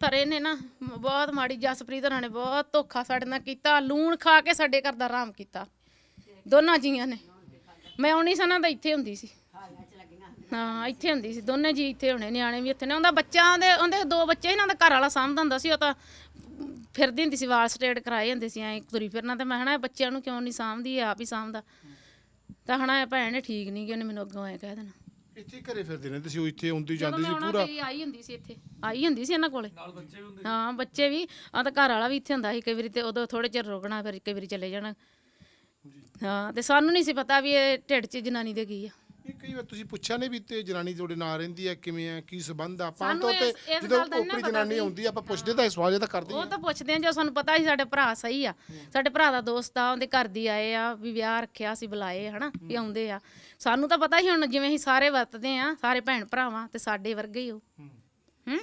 ਪਰ ਇਹਨੇ ਨਾ ਮ- ਬਹੁਤ ਮਾੜੀ, ਜਸਪ੍ਰੀਤ ਹੋਰਾਂ ਨੇ ਬਹੁਤ ਧੋਖਾ ਸਾਡੇ ਨਾਲ ਕੀਤਾ, ਲੂਣ ਖਾ ਕੇ ਸਾਡੇ ਘਰ ਦਾ ਆਰਾਮ ਕੀਤਾ। ਦੋਨਾਂ ਜੀਆਂ ਨੇ। ਮੈਂ ਆਉਣੀ ਸਨਾਂ ਦਾ ਇੱਥੇ ਹੁੰਦੀ ਸੀ। ਹਾਂ, ਇੱਥੇ ਹੁੰਦੀ ਸੀ। ਦੋਨੇ ਜੀ ਇੱਥੇ ਹੋਣੇ, ਨਿਆਣੇ ਵੀ ਇੱਥੇ ਨੇ। ਉਹਦਾ ਬੱਚਾ ਦੇ ਉਹਦੇ ਦੋ ਬੱਚੇ ਇਹਨਾਂ ਦਾ ਘਰ ਵਾਲਾ ਸਾਂਭਦਾ ਹੁੰਦਾ ਸੀ। ਉਹ ਤਾਂ ਫਿਰਦੀ ਹੁੰਦੀ ਸੀ, ਵਾਲ ਸਟੇਟ ਕਰਾਏ ਹੁੰਦੇ ਸੀ, ਐਂ ਤੁਰੀ ਫਿਰਨਾ ਤੇ ਮੈਂ ਹਨਾ ਬੱਚਿਆਂ ਨੂੰ ਕਿਉਂ ਨਹੀਂ ਸਾਂਭਦੀ, ਇਹ ਆਪ ਹੀ ਸਾਂਭਦਾ। ਤਾਂ ਹਨਾ ਇਹ ਭੈਣ ਨੇ ਠੀਕ ਨਹੀਂ ਕਿ ਉਹਨੇ ਮੈਨੂੰ ਅੱਗੋਂ ਐ ਕਹਿ ਦੇਣਾ। ਇੱਥੇ ਘਰੇ ਫਿਰਦੇ ਨੇ ਤੁਸੀਂ ਉਹ ਇੱਥੇ ਆਉਂਦੀ ਜਦੋਂ ਸੀ ਪੂਰਾ। ਤੇ ਆਈ ਹੁੰਦੀ ਸੀ ਇੱਥੇ ਆਈ ਹੁੰਦੀ ਸੀ ਇਹਨਾਂ ਕੋਲੇ। ਨਾਲ ਬੱਚੇ ਵੀ ਹੁੰਦੇ ਹਾਂ ਬੱਚੇ ਵੀ ਆ ਤਾਂ ਘਰ ਵਾਲਾ ਵੀ ਇੱਥੇ ਹੁੰਦਾ ਸੀ ਕਈ ਵਾਰੀ ਤੇ ਉਦੋਂ ਥੋੜੇ ਚਿਰ ਰੁਕਣਾ ਫਿਰ ਕਈ ਵਾਰੀ ਚਲੇ ਜਾਣਾ। ਹਾਂ ਤੇ ਸਾਨੂੰ ਨਹੀਂ ਸੀ ਪਤਾ ਵੀ ਇਹ ਢਿੱਡ 'ਚ ਜਨਾਨੀ ਦੇ ਕੀ ਆ। ਇਹ ਕਈ ਵਾਰ ਤੁਸੀਂ ਪੁੱਛਿਆ ਨਹੀਂ ਵੀ ਤੇ ਜਨਾਨੀ ਤੁਹਾਡੇ ਨਾਲ ਰਹਿੰਦੀ ਹੈ ਕਿਵੇਂ ਹੈ ਕੀ ਸਬੰਧ ਆ? ਆਪਾਂ ਸਾਨੂੰ ਤੇ ਇਸ- ਇਸ ਜਦੋਂ ਗੱਲ ਦਾ ਨੀ ਨਾ ਉਪਰੀ ਪਤਾ ਜਨਾਨੀ। ਆਉਂਦੀ ਆ, ਆਪਾਂ ਪੁੱਛਦੇ ਤਾਂ ਇਸ ਸਵਾਲ ਤਾਂ ਕਰਦੇ ਹੀ ਉਹ ਆ। ਤਾਂ ਪੁੱਛਦੇ ਆ ਜੋ ਸਾਨੂੰ ਪਤਾ ਸੀ ਸਾਡੇ ਭਰਾ ਸਹੀ ਆ। ਸਾਡੇ ਭਰਾ ਦਾ ਦੋਸਤ ਆ ਉਹਦੇ ਘਰ ਦੀ ਆਏ ਆ ਵੀ ਵਿਆਹ ਰੱਖਿਆ ਸੀ ਬੁਲਾਏ ਹਨਾ ਵੀ ਆਉਂਦੇ ਆ। ਸਾਨੂੰ ਤਾਂ ਪਤਾ ਸੀ ਹੁਣ ਜਿਵੇਂ ਅਸੀਂ ਸਾਰੇ ਵਰਤਦੇ ਆ ਸਾਰੇ ਭੈਣ ਭਰਾਵਾਂ ਤੇ ਸਾਡੇ ਵਰਗੇ ਹੀ ਉਹ। ਹੂੰ।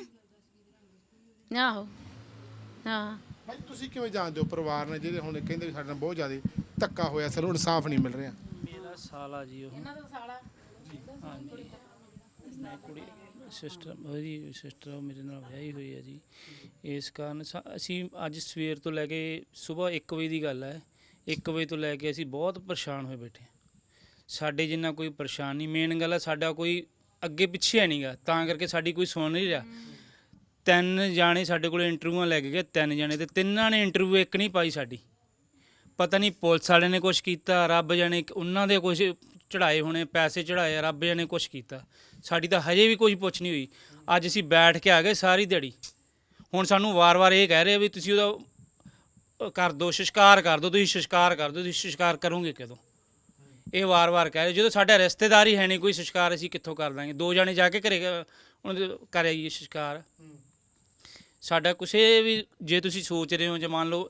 ਆਹੋ। ਹਾਂ। ਭਾਈ ਤੁਸੀਂ ਕਿਵੇਂ ਜਾਣਦੇ ਹੋ ਪਰਿਵਾਰ ਨੇ ਜਿਹੜੇ ਹੁਣ ਕਹਿੰਦੇ ਵੀ ਸਾਡੇ ਨਾਲ ਬਹੁਤ ਜ਼ਿਆਦਾ ਧੱਕਾ ਹੋਇਆ ਸਾਨੂੰ ਇਨਸਾਫ ਨਹੀਂ ਮਿਲ ਰਿਹਾ। ਮੇਰਾ ਸਾਲਾ ਜੀ ਉਹ। ਇਹਨਾਂ ਦਾ ਸਾਲਾ? ਹਾਂਜੀ। ਮੈਂ ਕੁੜੀ ਸਿਸਟਰ ਉਹਦੀ ਸਿਸਟਰ ਮੇਰੇ ਨਾਲ ਵਿਆਹੀ ਹੋਈ ਹੈ ਜੀ। ਇਸ ਕਾਰਨ ਸਾ- ਅਸੀਂ ਅੱਜ ਸਵੇਰ ਤੋਂ ਲੈ ਕੇ ਸਵੇਰ 1 ਵਜੇ ਦੀ ਗੱਲ ਹੈ। 1 ਵਜੇ ਤੋਂ ਲੈ ਕੇ ਅਸੀਂ ਬਹੁਤ ਪਰੇਸ਼ਾਨ ਹੋਏ ਬੈਠੇ ਹਾਂ। ਸਾਡੇ ਜਿੰਨਾ ਕੋਈ ਪਰੇਸ਼ਾਨ ਨਹੀਂ ਮੇਨ ਗੱਲ ਹੈ ਸਾਡਾ ਕੋਈ ਅੱਗੇ ਪਿੱਛੇ ਹੈ ਨਹੀਂਗਾ ਤਾਂ ਕਰਕੇ ਸਾਡੀ ਕੋਈ ਸੁਣ ਨਹੀਂ ਰਿਹਾ। ਤਿੰਨ ਜਾਣੇ ਸਾਡੇ ਕੋਲ ਇੰਟਰਵਿਊਆਂ ਲੈ ਕੇ ਗਏ ਤਿੰਨ ਜਾਣੇ ਤੇ ਤਿੰਨਾਂ ਨੇ ਇੰਟਰਵਿਊ ਇੱਕ ਨਹੀਂ ਪਾਈ ਸਾਡੀ। ਪਤਾ ਨਹੀਂ ਪੁਲਿਸ ਵਾਲੇ ਨੇ ਕੁਝ ਕੀਤਾ, ਰੱਬ ਜਾਣੇ ਉਹਨਾਂ ਦੇ ਕੁਝ ਚੜਾਏ ਹੋਣੇ, ਪੈਸੇ ਚੜਾਏ ਰੱਬ ਜਾਣੇ ਕੁਝ ਕੀਤਾ। ਸਾਡੀ ਤਾਂ ਹਜੇ ਵੀ ਕੋਈ ਪੁੱਛ ਨਹੀਂ ਹੋਈ। ਅੱਜ ਅਸੀਂ ਬੈਠ ਕੇ ਆ ਗਏ ਸਾਰੀ ਦਿਹਾੜੀ। ਹੁਣ ਸਾਨੂੰ ਵਾਰ-ਵਾਰ ਇਹ ਕਹਿ ਰਹੇ ਆ ਵੀ ਤੁਸੀਂ ਉਹਦਾ ਕਰ ਦਿਓ ਸ਼ਿਸ਼ਕਾਰ ਕਰ ਦਿਓ ਤੁਸੀਂ ਸ਼ਿਸ਼ਕਾਰ ਕਰ ਦਿਓ ਤੁਸੀਂ ਸ਼ਿਸ਼ਕਾਰ ਕਰੋਗੇ ਕਦੋਂ? ਇਹ ਵਾਰ-ਵਾਰ ਕਹਿ ਰਹੇ। ਜਦੋਂ ਸਾਡਾ ਰਿਸ਼ਤੇਦਾਰ ਹੀ ਹੈ ਨਹੀਂ ਕੋਈ ਸ਼ਿਸ਼ਕਾਰ, ਅਸੀਂ ਕਿੱਥੋਂ ਕਰ ਦਾਂਗੇ ਦੋ ਜਾਣੇ ਜਾ ਕੇ ਘਰੇ ਉਹਨਾਂ ਦੇ ਕਰ ਸ਼ਿਸ਼ਕਾਰ। ਸਾਡਾ ਕੁਛ ਵੀ, ਜੇ ਤੁਸੀਂ ਸੋਚ ਰਹੇ ਹੋ, ਜੇ ਮੰਨ ਲਓ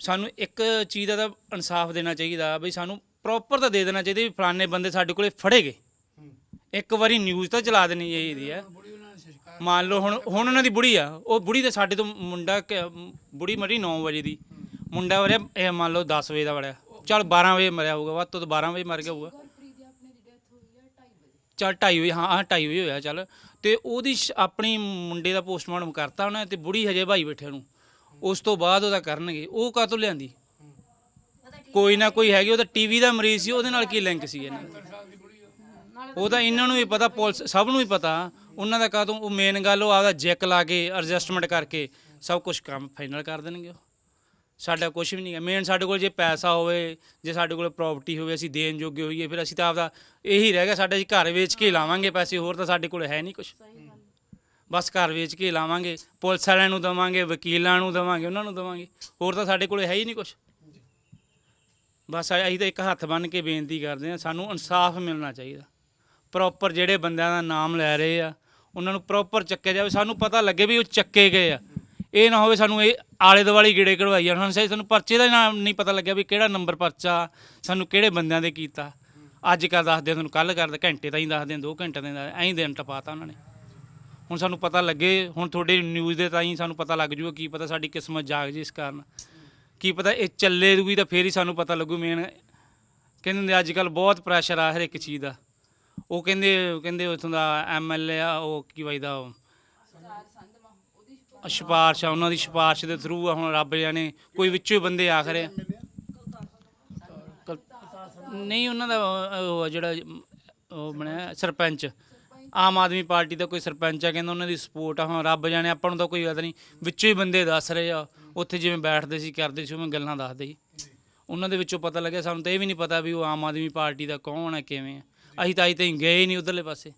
ਸਾਨੂੰ ਇੱਕ ਚੀਜ਼ ਦਾ ਤਾਂ ਇਨਸਾਫ ਦੇਣਾ ਚਾਹੀਦਾ, ਬਈ ਸਾਨੂੰ ਪ੍ਰੋਪਰ ਤਾਂ ਦੇ ਦੇਣਾ ਚਾਹੀਦਾ ਵੀ ਫਲਾਣੇ ਬੰਦੇ ਸਾਡੇ ਕੋਲੇ ਫੜੇ ਗਏ ਇੱਕ ਵਾਰੀ ਨਿਊਜ਼ ਤਾਂ ਚਲਾ ਦੇਣੀ ਚਾਹੀਦੀ ਹੈ ਮੰਨ ਲਓ ਹੁਣ ਹੁਣ ਉਹਨਾਂ ਦੀ ਬੁੜੀ ਆ, ਉਹ ਬੁੜੀ ਤੇ ਸਾਡੇ ਤੋਂ ਮੁੰਡਾ ਬੁੜੀ ਮਰੀ 9 ਵਜੇ ਦੀ। ਮੁੰਡਾ ਵਰਿਆ ਇਹ ਮੰਨ ਲਓ 10 ਵਜੇ ਦਾ ਵੜਿਆ। ਚਲ 12 ਵਜੇ ਮਰਿਆ ਹੋਊਗਾ, ਵੱਧ ਤੋਂ ਵੱਧ 12 ਵਜੇ ਮਰ ਗਿਆ ਹੋਊਗਾ। ਚਲ 2:30 ਵਜੇ, ਹਾਂ ਹਾਂ 2:30 ਵਜੇ ਹੋਇਆ, ਚੱਲ। ਤੇ ਉਹਦੀ ਆਪਣੀ ਮੁੰਡੇ ਦਾ ਪੋਸਟਮਾਰਟਮ ਕਰਤਾ ਉਹਨੇ ਤੇ ਬੁੜੀ ਹਜੇ ਭਾਈ ਬੈਠੇ ਨੂੰ ਉਸ ਤੋਂ ਬਾਅਦ ਉਹਦਾ ਕਰਨਗੇ। ਉਹ ਕਾਹਤੋਂ ਲਿਆਂਦੀ? ਕੋਈ ਨਾ ਕੋਈ ਹੈਗੀ ਉਹ ਤਾਂ ਟੀਵੀ ਦਾ ਮਰੀਜ਼ ਸੀ ਉਹਦੇ ਨਾਲ ਕੀ ਲਿੰਕ ਸੀ ਇਹਨਾਂ ਦਾ? ਉਹ ਤਾਂ ਇਹਨਾਂ ਨੂੰ ਵੀ ਪਤਾ ਪੁਲਿਸ ਸਭ ਨੂੰ ਹੀ ਪਤਾ। ਉਹਨਾਂ ਦਾ ਕਾਹਤੋਂ? ਉਹ ਮੇਨ ਗੱਲ ਉਹ ਆਪਦਾ ਜੈਕ ਲਾ ਕੇ ਐਡਜਸਟਮੈਂਟ ਕਰਕੇ ਸਭ ਕੁਝ ਕੰਮ ਫਾਈਨਲ ਕਰ ਦੇਣਗੇ ਉਹ। ਸਾਡਾ ਕੁਝ ਵੀ ਨਹੀਂ ਹੈ। ਮੇਨ ਸਾਡੇ ਕੋਲ ਜੇ ਪੈਸਾ ਹੋਵੇ ਜੇ ਸਾਡੇ ਕੋਲ ਪ੍ਰਾਪਰਟੀ ਹੋਵੇ ਅਸੀਂ ਦੇਣ ਜੋਗੇ ਹੋਈਏ ਫਿਰ ਅਸੀਂ ਤਾਂ ਆਪਦਾ ਇਹੀ ਰਹਿ ਗਿਆ। ਸਾਡਾ ਜੀ ਘਰ ਵੇਚ ਕੇ ਲਾਵਾਂਗੇ ਪੈਸੇ ਹੋਰ ਤਾਂ ਸਾਡੇ ਕੋਲ ਹੈ ਨਹੀਂ ਕੁਝ ਬਸ ਘਰ ਵੇਚ ਕੇ ਲਾਵਾਂਗੇ ਪੁਲਿਸ ਵਾਲਿਆਂ ਨੂੰ ਦਵਾਂਗੇ ਵਕੀਲਾਂ ਨੂੰ ਦਵਾਂਗੇ ਉਹਨਾਂ ਨੂੰ ਦਵਾਂਗੇ। ਹੋਰ ਤਾਂ ਸਾਡੇ ਕੋਲ ਹੈ ਹੀ ਨਹੀਂ ਕੁਝ ਬਸ ਅਸੀਂ ਤਾਂ ਇੱਕ ਹੱਥ ਬੰਨ ਕੇ ਬੇਨਤੀ ਕਰਦੇ ਹਾਂ ਸਾਨੂੰ ਇਨਸਾਫ ਮਿਲਣਾ ਚਾਹੀਦਾ। ਪ੍ਰੋਪਰ ਜਿਹੜੇ ਬੰਦਿਆਂ ਦਾ ਨਾਮ ਲੈ ਰਹੇ ਆ ਉਹਨਾਂ ਨੂੰ ਪ੍ਰੋਪਰ ਚੱਕਿਆ ਜਾਵੇ। ਸਾਨੂੰ ਪਤਾ ਲੱਗੇ ਵੀ ਉਹ ਚੱਕੇ ਗਏ ਆ। ਇਹ ਨਾ ਹੋਵੇ ਸਾਨੂੰ ਇਹ ਆਲੇ ਦੁਆਲੇ ਗੇੜੇ ਕਢਵਾਈ ਜਾਣ ਹੁਣ ਸਾਨੂੰ ਪਰਚੇ ਦਾ ਨਾਮ ਨਹੀਂ ਪਤਾ ਲੱਗਿਆ ਵੀ ਕਿਹੜਾ ਨੰਬਰ ਪਰਚਾ ਸਾਨੂੰ ਕਿਹੜੇ ਬੰਦਿਆਂ ਦੇ ਕੀਤਾ। ਅੱਜ ਕੱਲ ਦੱਸਦੇ ਆ, ਤੁਹਾਨੂੰ ਕੱਲ ਕਰਦੇ ਘੰਟੇ ਤਾਂ ਹੀ ਦੱਸਦੇ ਆ, ਦੋ ਘੰਟੇ ਤਾਂ ਹੀ ਐਂ ਦਿਨ ਟਪਾਤਾ ਉਹਨਾਂ ਨੇ। ਹੁਣ ਸਾਨੂੰ ਪਤਾ ਲੱਗੇ, ਹੁਣ ਤੁਹਾਡੇ ਨਿਊਜ਼ ਦੇ ਤਾਂ ਸਾਨੂੰ ਪਤਾ ਲੱਗ ਜੂਗਾ ਕੀ ਪਤਾ ਸਾਡੀ ਕਿਸਮਤ ਜਾਗ ਜੇ ਇਸ ਕਾਰਨ। ਕੀ ਪਤਾ ਇਹ ਚੱਲੇ ਵੀ ਤਾਂ ਫੇਰ ਹੀ ਸਾਨੂੰ ਪਤਾ ਲੱਗੂ ਮੇਨ ਕਹਿੰਦੇ ਹੁੰਦੇ ਅੱਜ ਕੱਲ ਬਹੁਤ ਪ੍ਰੈਸ਼ਰ ਆ ਹਰ ਇੱਕ ਚੀਜ਼ ਦਾ। ਉਹ ਕਹਿੰਦੇ ਕਹਿੰਦੇ ਉਥੋਂ ਦਾ ਐਮਐਲਏ ਆ, ਉਹ ਕੀ ਵਜਦਾ ਉਹ? ਸਿਫਾਰਿਸ਼ ਆ, ਉਹਨਾਂ ਦੀ ਸਿਫਾਰਿਸ਼ ਦੇ ਥਰੂ ਆ, ਹੁਣ ਰੱਬ ਜਾਣੇ, ਕੋਈ ਵਿੱਚੋਂ ਹੀ ਬੰਦੇ ਆ। ਖਰੇ ਨਹੀਂ, ਉਹਨਾਂ ਦਾ ਉਹ- ਆ ਜਿਹੜਾ ਉਹ ਬਣਿਆ ਸਰਪੰਚ। ਆਮ ਆਦਮੀ ਪਾਰਟੀ ਦਾ ਕੋਈ ਸਰਪੰਚ ਆ ਕਹਿੰਦਾ ਉਹਨਾਂ ਦੀ ਸਪੋਰਟ ਆ। ਹੁਣ ਰੱਬ ਜਾਣੇ ਆਪਾਂ ਨੂੰ ਤਾਂ ਕੋਈ ਪਤਾ ਨਹੀਂ ਵਿੱਚੋਂ ਹੀ ਬੰਦੇ ਦੱਸ ਰਹੇ ਆ ਉੱਥੇ ਜਿਵੇਂ ਬੈਠਦੇ ਸੀ ਕਰਦੇ ਸੀ ਉਵੇਂ ਗੱਲਾਂ ਦੱਸਦੇ ਸੀ। ਉਹਨਾਂ ਦੇ ਵਿੱਚੋਂ ਪਤਾ ਲੱਗਿਆ ਸਾਨੂੰ ਤਾਂ ਇਹ ਵੀ ਨਹੀਂ ਪਤਾ ਵੀ ਉਹ ਆਮ ਆਦਮੀ ਪਾਰਟੀ ਦਾ ਕੌਣ ਹੈ ਕਿਵੇਂ ਹੈ ਅਸੀਂ ਤਾਂ ਅਜੇ ਤਾਈਂ ਗਏ ਹੀ ਨਹੀਂ ਉਧਰਲੇ ਪਾਸੇ।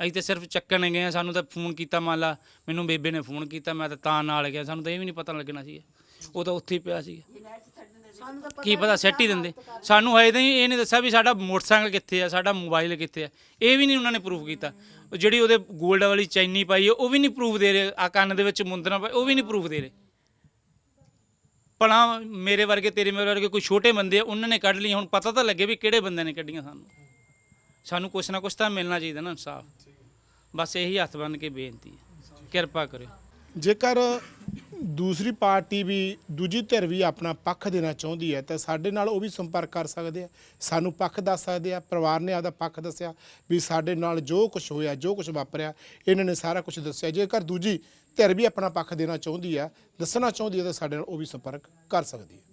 ਅਸੀਂ ਤਾਂ ਸਿਰਫ ਚੱਕਣ ਗਏ ਆ ਸਾਨੂੰ ਤਾਂ ਫੋਨ ਕੀਤਾ ਮੰਨ ਲਾ ਮੈਨੂੰ ਬੇਬੇ ਨੇ ਫੋਨ ਕੀਤਾ ਮੈਂ ਤਾਂ ਤਾਂ ਨਾਲ ਗਿਆ ਸਾਨੂੰ ਤਾਂ ਇਹ ਵੀ ਨਹੀਂ ਪਤਾ ਲੱਗਣਾ ਸੀ ਉਹ ਤਾਂ ਉੱਥੇ ਹੀ ਪਿਆ ਸੀ ਕੀ ਪਤਾ ਸੈੱਟ ਹੀ ਦਿੰਦੇ। ਸਾਨੂੰ ਹਜੇ ਤਾਈਂ ਇਹ ਨਹੀਂ ਦੱਸਿਆ ਵੀ ਸਾਡਾ ਮੋਟਰਸਾਈਕਲ ਕਿੱਥੇ ਆ ਸਾਡਾ ਮੋਬਾਈਲ ਕਿੱਥੇ ਆ। ਇਹ ਵੀ ਨਹੀਂ ਉਹਨਾਂ ਨੇ ਪ੍ਰੂਫ ਕੀਤਾ। ਜਿਹੜੀ ਉਹਦੇ 골ਡ ਵਾਲੀ ਚੈਨੀ ਪਾਈ ਹੈ ਉਹ ਵੀ ਨਹੀਂ ਪ੍ਰੂਫ ਦੇ ਰਹੇ। ਆ ਕੰਨ ਦੇ ਵਿੱਚ ਮੁੰਦਰਾਂ ਪਾਈ ਉਹ ਵੀ ਨਹੀਂ ਪ੍ਰੂਫ ਦੇ ਰਹੇ। ਭਲਾ ਮੇਰੇ ਵਰਗੇ ਤੇਰੇ ਮੇਰੇ ਵਰਗੇ ਕੋਈ ਛੋਟੇ ਬੰਦੇ ਆ ਉਹਨਾਂ ਨੇ ਕੱਢ ਲਈਆਂ ਹੁਣ ਪਤਾ ਤਾਂ ਲੱਗੇ ਵੀ ਕਿਹੜੇ ਬੰਦੇ ਨੇ ਕੱਢੀਆਂ ਸਾਨੂੰ। ਸਾਨੂੰ ਕੁਛ ਨਾ ਕੁਛ ਤਾਂ ਮਿਲਣਾ ਚਾਹੀਦਾ ਨਾ ਇਨਸਾਫ। ਬਸ ਇਹੀ ਹੱਥ ਬੰਨ ਕੇ ਬੇਨਤੀ ਹੈ। ਕਿਰਪਾ ਕਰਿਓ। ਜੇਕਰ ਦੂਸਰੀ ਪਾਰਟੀ ਵੀ ਦੂਜੀ ਧਿਰ ਵੀ ਆਪਣਾ ਪੱਖ ਦੇਣਾ ਚਾਹੁੰਦੀ ਹੈ, ਤਾਂ ਸਾਡੇ ਨਾਲ ਉਹ ਵੀ ਸੰਪਰਕ ਕਰ ਸਕਦੇ ਆ। ਸਾਨੂੰ ਪੱਖ ਦੱਸ ਸਕਦੇ ਆ, ਪਰਿਵਾਰ ਨੇ ਆਪਦਾ ਪੱਖ ਦੱਸਿਆ ਵੀ ਸਾਡੇ ਨਾਲ ਜੋ ਕੁਝ ਹੋਇਆ, ਜੋ ਕੁਝ ਵਾਪਰਿਆ, ਇਹਨਾਂ ਨੇ ਸਾਰਾ ਕੁਝ ਦੱਸਿਆ। ਜੇਕਰ ਦੂਜੀ ਧਿਰ ਵੀ ਆਪਣਾ ਪੱਖ ਦੇਣਾ ਚਾਹੁੰਦੀ ਆ ਦੱਸਣਾ ਚਾਹੁੰਦੀ ਹੈ, ਤਾਂ ਸਾਡੇ ਨਾਲ ਉਹ ਵੀ ਸੰਪਰਕ ਕਰ ਸਕਦੀ ਹੈ।